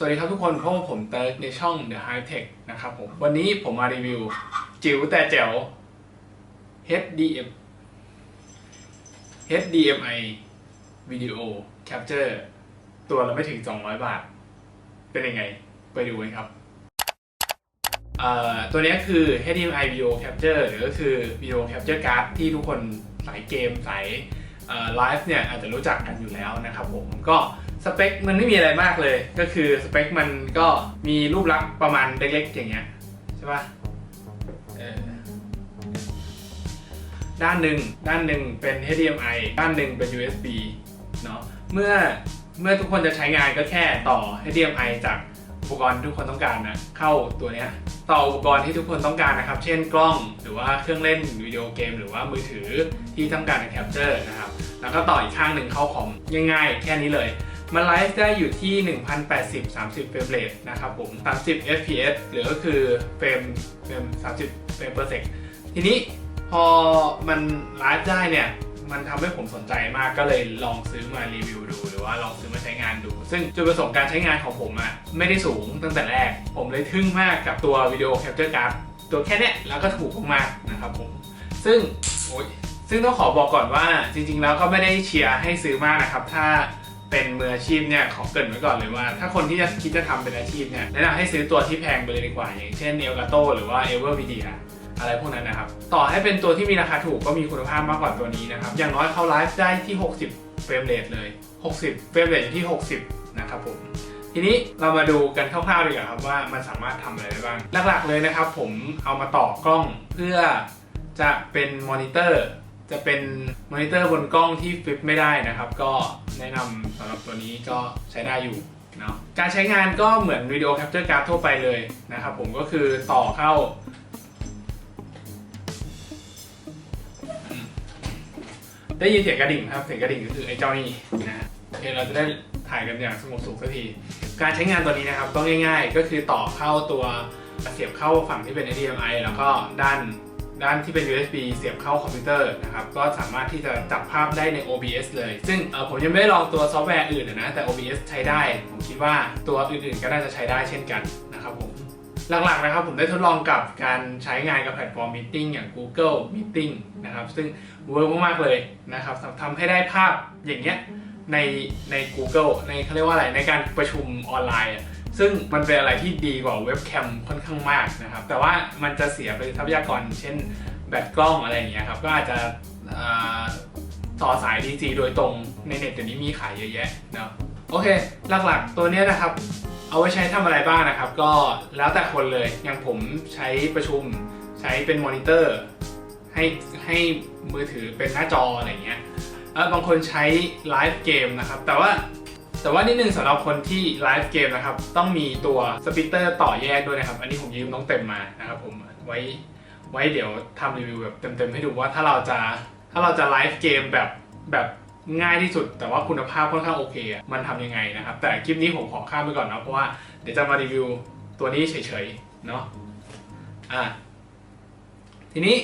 สวัสดีครับทุกคนพบกับผมเติร์กในช่อง The High Tech นะครับผม วันนี้ผมมารีวิว จิ๋วแต่แจ๋ว HDM HDMI Video Capture ตัวละไม่ถึง 200 บาท เป็นยังไง ไปดูกันครับ ตัวนี้คือ HDMI Video Capture หรือก็คือ Video Capture Card ที่ทุกคนสายเกมสายไลฟ์เนี่ยอาจจะรู้จักกันอยู่แล้วนะครับผมก็ สเปคมันไม่มีอะไรมากเลย ก็คือสเปคมันก็มีรูปลักษณ์ประมาณเล็กๆ อย่างเงี้ยใช่ปะเออด้านหนึ่งด้านหนึ่งเป็น HDMI ด้านหนึ่งเป็น USB เนาะเมื่อเมื่อทุกคนจะใช้งานก็แค่ต่อ HDMI จากอุปกรณ์ทุกคนต้องการนะเข้าตัวเนี้ยต่ออุปกรณ์ที่ทุกคนต้องการนะครับ เช่นกล้องหรือว่าเครื่องเล่นวิดีโอเกม หรือว่ามือถือที่ต้องการจะแคปเจอร์นะครับ แล้วก็ต่ออีกข้างหนึ่งเข้าคอมง่ายๆ แค่นี้เลย มันไลฟ์ได้อยู่ที่ 1080 30 เฟรมเรทนะครับผม 30 fps หรือก็คือเฟรมเฟรม30 เฟรม per sec ทีนี้พอมันไลฟ์ได้เนี่ย มันทำให้ผมสนใจมากก็เลยลองซื้อมารีวิวดู หรือว่าลองซื้อมาใช้งานดู ซึ่งจุดประสงค์การใช้งานของผมอะ่ะไม่ได้สูงตั้งแต่แรก ผมเลยทึ่งมากกับตัววิดีโอแคปเจอร์การ์ดตัวแค่เนี้ยแล้วก็ถูกมากๆนะครับผม ซึ่งโอ้ยซึ่งต้องขอบอกก่อนว่าจริงๆ แล้วก็ไม่ได้เชียร์ให้ซื้อมากนะครับ ถ้า เป็นมืออาชีพเนี่ยขอเกรินไว้ก่อนเลยว่า ถ้าคนที่จะคิดจะทำเป็นอาชีพเนี่ยแนะนำให้ซื้อตัวที่แพงไปเลยดีกว่า อย่างเช่นเอลกาโตหรือว่าเอเวอร์วีดีอะไรพวกนั้นนะครับ ต่อให้เป็นตัวที่มีราคาถูกก็มีคุณภาพมากกว่าตัวนี้นะครับ อย่างน้อยเขาไลฟ์ได้ที่ 60 เฟรมเรทเลย 60 เฟรมเรทอยู่ที่ 60 นะครับผม ทีนี้เรามาดูกันคร่าวๆดีกว่าครับว่ามันสามารถทำอะไรได้บ้าง หลักๆเลยนะครับ ผมเอามาต่อกล้องเพื่อจะเป็นมอนิเตอร์ จะเป็นมอนิเตอร์บนกล้องที่ฟลิปไม่ได้นะครับ ก็ แนะนำสำหรับตัวนี้ก็ใช้ได้อยู่เนาะการใช้งานก็เหมือนวิดีโอแคปเจอร์การ์ดทั่วไปเลยนะครับผมก็คือต่อเข้า ได้ยินเสียงกระดิ่งครับเสียงกระดิ่งก็คือไอ้เจ้านี่นะฮะโอเคเราจะได้ถ่ายกันอย่างสงบสุขสักที การใช้งานตัวนี้นะครับก็ง่าย ๆ ก็คือต่อเข้าตัวเสียบเข้าฝั่งที่เป็น HDMI แล้วก็ด้าน ด้านที่เป็น USB เสียบเข้าคอมพิวเตอร์นะครับ ก็สามารถที่จะจับภาพได้ใน OBS เลย ซึ่งผมยังไม่ได้ลองตัวซอฟต์แวร์อื่นนะ แต่ OBS ใช้ได้ ผมคิดว่าตัวอื่นๆ ก็น่าจะใช้ได้เช่นกันนะครับผม หลักๆนะครับผมได้ทดลองกับการใช้งานกับแพลตฟอร์ม Meeting อย่าง Google Meeting นะครับ ซึ่งเวิร์กมากๆเลยนะครับทำให้ได้ภาพอย่างเงี้ยในใน Google ในเขาเรียกว่าอะไรในการประชุมออนไลน์ ซึ่งมันเป็นอะไรที่ดีกว่าเว็บแคมค่อนข้างมากนะครับ แต่ว่ามันจะเสียไปทรัพยากรเช่นแบตกล้องอะไรอย่างเงี้ยครับ ก็อาจจะต่อสาย DC โดยตรงในเน็ตเดี๋ยวนี้มีขายเยอะแยะเนาะโอเค หลักๆ ตัวเนี้ยนะครับ เอาไว้ใช้ทำอะไรบ้างนะครับ ก็แล้วแต่คนเลย อย่างผมใช้ประชุมใช้เป็นมอนิเตอร์ให้ให้มือถือเป็นหน้าจออะไรเงี้ยเออบางคนใช้ไลฟ์เกมนะครับ แต่ว่า แต่ว่านิดนึงสำหรับคนที่ไลฟ์เกมนะครับ ต้องมีตัวสปีตเตอร์ต่อแยกด้วยนะครับ อันนี้ผมยืมน้องเต็มมานะครับผมไว้ไว้เดี๋ยวทำรีวิวแบบเต็มๆให้ดูว่าถ้าเราจะถ้าเราจะไลฟ์เกมแบบแบบง่ายที่สุด แต่ว่าคุณภาพค่อนข้างโอเคมันทำยังไงนะครับ แต่คลิปนี้ผมขอข้ามไปก่อนนะเพราะว่าเดี๋ยวจะมารีวิวตัวนี้เฉยๆเนาะอะทีนี้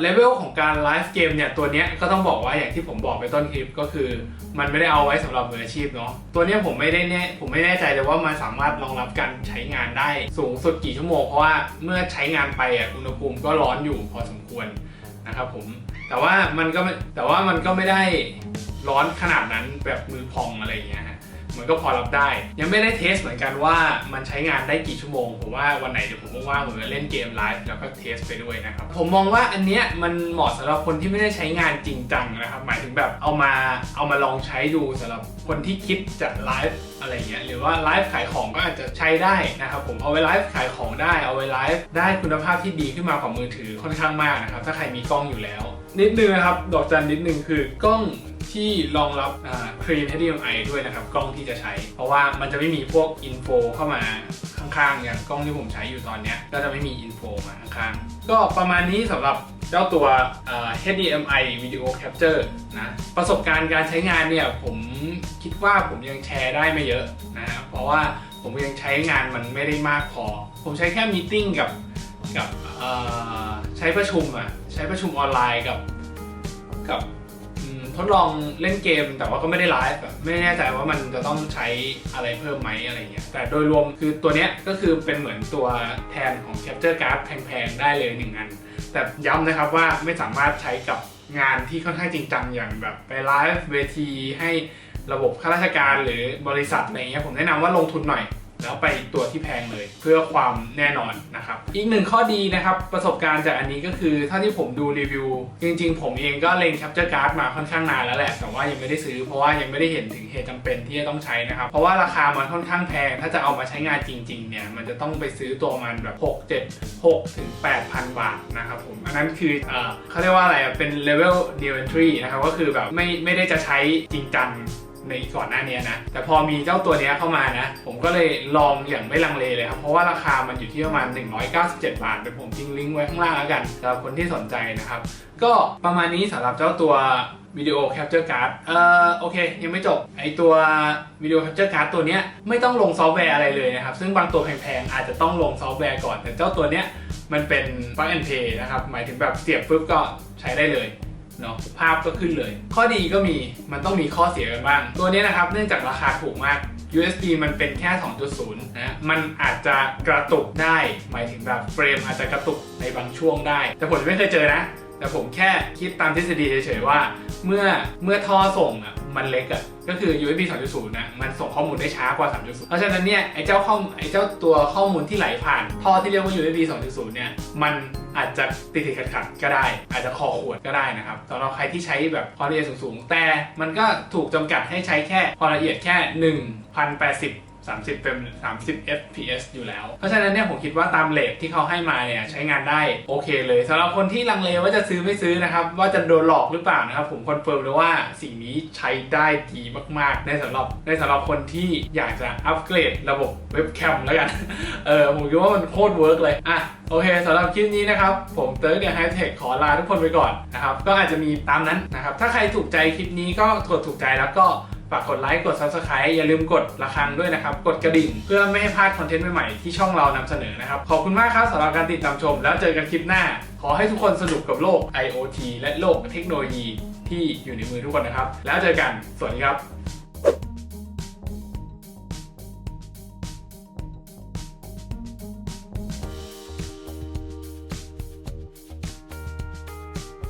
เลเวลของการไลฟ์เกมเนี่ยตัวนี้ก็ต้องบอกว่าอย่างที่ผมบอกไปต้นคลิปก็คือ มันไม่ได้เอาไว้สำหรับมืออาชีพเนาะตัวนี้ผมไม่ได้แน่ผมไม่แน่ใจเลยว่ามันสามารถรองรับการใช้งานได้สูงสุดกี่ชั่วโมง เพราะว่าเมื่อใช้งานไปอะอุณหภูมิก็ร้อนอยู่พอสมควรนะครับผมแต่ว่ามันก็แต่ว่ามันก็ไม่ได้ร้อนขนาดนั้นแบบมือพองอะไรอย่างเงี้ย มันก็พอรับได้ ยังไม่ได้เทสเหมือนกันว่ามันใช้งานได้กี่ชั่วโมงผมว่าวันไหนเดี๋ยวผมว่างๆผมจะเล่นเกมไลฟ์แล้วก็เทสไปด้วยนะครับผมมองว่าอันเนี้ยมันเหมาะสำหรับคนที่ไม่ได้ใช้งานจริงจังนะครับหมายถึงแบบเอามาเอามาลองใช้ดูสำหรับคนที่คิดจะไลฟ์อะไรเงี้ยหรือว่าไลฟ์ขายของก็อาจจะใช้ได้นะครับผมเอาไว้ไลฟ์ขายของได้เอาไว้ไลฟ์ได้คุณภาพที่ดีขึ้นมากว่ามือถือค่อนข้างมากนะครับถ้าใครมีกล้องอยู่แล้ว นิดนึงนะครับดอกจันนิดนึงคือกล้อง ที่รองรับครีม HDMI ด้วยนะครับ กล้องที่จะใช้ เพราะว่ามันจะไม่มีพวกอินโฟเข้ามาข้างๆ อย่างกล้องที่ผมใช้อยู่ตอนนี้ก็จะไม่มีอินโฟมาข้างๆ ก็ประมาณนี้สำหรับเจ้าตัว HDMI Video Capture นะประสบการณ์การใช้งานเนี่ยผมคิดว่าผมยังแชร์ได้ไม่เยอะนะเพราะว่าผมยังใช้งานมันไม่ได้มากพอ ผมใช้แค่มีติ้งกับกับใช้ประชุมอะใช้ประชุมออนไลน์กับกับ ทดลองเล่นเกมแต่ว่าก็ไม่ได้ไลฟ์แบบไม่แน่ใจว่ามันจะต้องใช้อะไรเพิ่มไหมอะไรเงี้ยแต่โดยรวมคือตัวเนี้ยก็คือเป็นเหมือนตัวแทนของ Capture Card แพงๆ ได้เลยหนึ่งอัน แต่ย้ำนะครับว่าไม่สามารถใช้กับงานที่ค่อนข้างจริงจังอย่างแบบไปไลฟ์เวทีให้ระบบข้าราชการหรือบริษัทอะไรเงี้ยผมแนะนำว่าลงทุนหน่อย แล้วไปตัวที่แพงเลยเพื่อความแน่นอนนะครับ อีกหนึ่งข้อดีนะครับ ประสบการณ์จากอันนี้ก็คือเท่าที่ผมดูรีวิว จริง ๆ ผมเองก็เล็ง Capture Card มาค่อนข้างนานแล้วแหละ แต่ว่ายังไม่ได้ซื้อเพราะว่ายังไม่ได้เห็นถึงเหตุจำเป็นที่จะต้องใช้นะครับ เพราะว่าราคามันค่อนข้างแพง ถ้าจะเอามาใช้งานจริงๆเนี่ยมันจะต้องไปซื้อตัวมันแบบ6 7 6ถึง8,000 บาทนะครับผมอันนั้นคือเออเขาเรียกว่าอะไรเป็น level new entry นะครับก็คือแบบไม่ไม่ได้จะใช้จริงจัง ในก่อนหน้านี้นะ แต่พอมีเจ้าตัวนี้เข้ามานะ ผมก็เลยลองอย่างไม่ลังเลเลยครับ เพราะว่าราคามันอยู่ที่ประมาณ 197 บาทเดี๋ยวผมทิ้งลิงก์ไว้ข้างล่างแล้วกันสำหรับคนที่สนใจนะครับ ก็ประมาณนี้สำหรับเจ้าตัววิดีโอแคปเจอร์การ์ดเอ่อโอเค ยังไม่จบ ไอตัววิดีโอแคปเจอร์การ์ดตัวเนี้ยไม่ต้องลงซอฟต์แวร์อะไรเลยนะครับ ซึ่งบางตัวแพงๆ อาจจะต้องลงซอฟต์แวร์ก่อน แต่เจ้าตัวเนี้ยมันเป็น plug and play นะครับ หมายถึงแบบเสียบปุ๊บก็ใช้ได้เลย เนาะภาพก็ขึ้นเลย ข้อดีก็มีมันต้องมีข้อเสียกันบ้าง ตัวนี้นะครับเนื่องจากราคาถูกมาก USB มันเป็นแค่ 2.0 นะ มันอาจจะกระตุกได้ หมายถึงแบบเฟรมอาจจะกระตุกในบางช่วงได้ แต่ผมไม่เคยเจอนะ แต่ผมแค่คิดตามทฤษฎีเฉยๆว่า เมื่อเมื่อท่อส่งอะมันเล็กอะก็คือ USB 2.0นะมันส่งข้อมูลได้ช้ากว่า 3.0 เพราะฉะนั้นเนี่ยไอ้เจ้าข้อไอ้เจ้าตัวข้อมูลที่ไหลผ่านท่อที่เรียกว่า USB 2.0 เนี่ยมันอาจจะติดติดขัดขัดก็ได้ อาจจะคอขวดก็ได้นะครับสำหรับใครที่ใช้แบบความละเอียดสูงๆ แต่มันก็ถูกจำกัดให้ใช้แค่ความละเอียดแค่ 1080 30เป็น30 fps อยู่แล้ว เพราะฉะนั้นเนี่ยผมคิดว่าตามเลทที่เขาให้มาเนี่ยใช้งานได้โอเคเลยสำหรับคนที่ลังเลว่าจะซื้อไม่ซื้อนะครับ ว่าจะโดนหลอกหรือเปล่านะครับ ผมคอนเฟิร์มเลยว่าสิ่งนี้ใช้ได้ดีมากๆ ในสำหรับในสำหรับคนที่อยากจะอัปเกรดระบบเว็บแคมแล้วกันเออผมคิดว่ามันโคตรเวิร์กเลยอะโอเคสำหรับคลิปนี้นะครับ ผมเติร์กเดียไฮเทคขอลาทุกคนไปก่อนนะครับก็อาจจะมีตามนั้นนะครับถ้าใครถูกใจคลิปนี้ก็กดถูกใจแล้วก็ ฝากกดไลค์กด Subscribe อย่าลืมกดระฆังด้วยนะครับ กดกระดิ่งเพื่อไม่ให้พลาดคอนเทนต์ใหม่ๆที่ช่องเรานำเสนอนะครับ ขอบคุณมากครับสำหรับการติดตามชม แล้วเจอกันคลิปหน้า ขอให้ทุกคนสนุกกับโลก IoT และโลกเทคโนโลยีที่อยู่ในมือทุกคนนะครับ แล้วเจอกันสวัสดีครับ